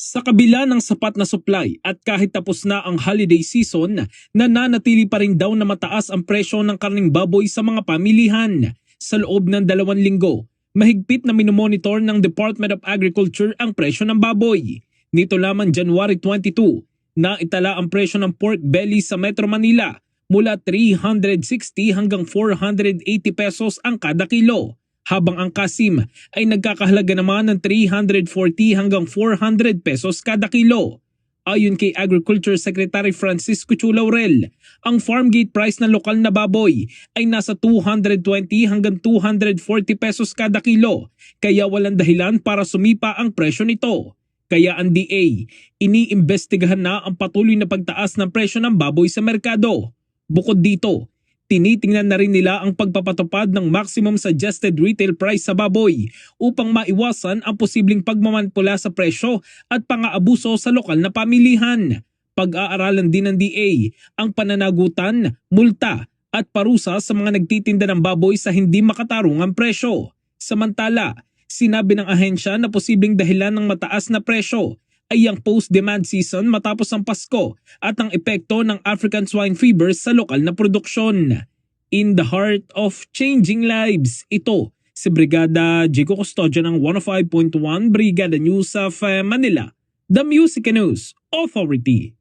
Sa kabila ng sapat na supply at kahit tapos na ang holiday season, nananatili pa rin daw na mataas ang presyo ng karning baboy sa mga pamilihan. Sa loob ng dalawang linggo, mahigpit na minomonitor ng Department of Agriculture ang presyo ng baboy. Nito lamang January 22, na itala ang presyo ng pork belly sa Metro Manila mula 360 hanggang 480 pesos ang kada kilo habang ang kasim ay nagkakahalaga naman ng 340 hanggang 400 pesos kada kilo. Ayon kay Agriculture Secretary Francisco Chu Laurel, ang farm gate price ng lokal na baboy ay nasa 220 hanggang 240 pesos kada kilo, kaya walang dahilan para sumipa ang presyo nito. Kaya ang DA, iniimbestigahan na ang patuloy na pagtaas ng presyo ng baboy sa merkado. Bukod dito, tinitingnan na rin nila ang pagpapatupad ng maximum suggested retail price sa baboy upang maiwasan ang posibleng pagmamanpula sa presyo at pang-aabuso sa lokal na pamilihan. Pag-aaralan din ng DA ang pananagutan, multa at parusa sa mga nagtitinda ng baboy sa hindi makatarungang presyo. Samantala, sinabi ng ahensya na posibleng dahilan ng mataas na presyo ay ang post-demand season matapos ang Pasko at ang epekto ng African swine fever sa lokal na produksyon. In the heart of changing lives, ito si Brigada Jico Custodio ng 105.1 Brigada News of eh, Manila, the Music News Authority.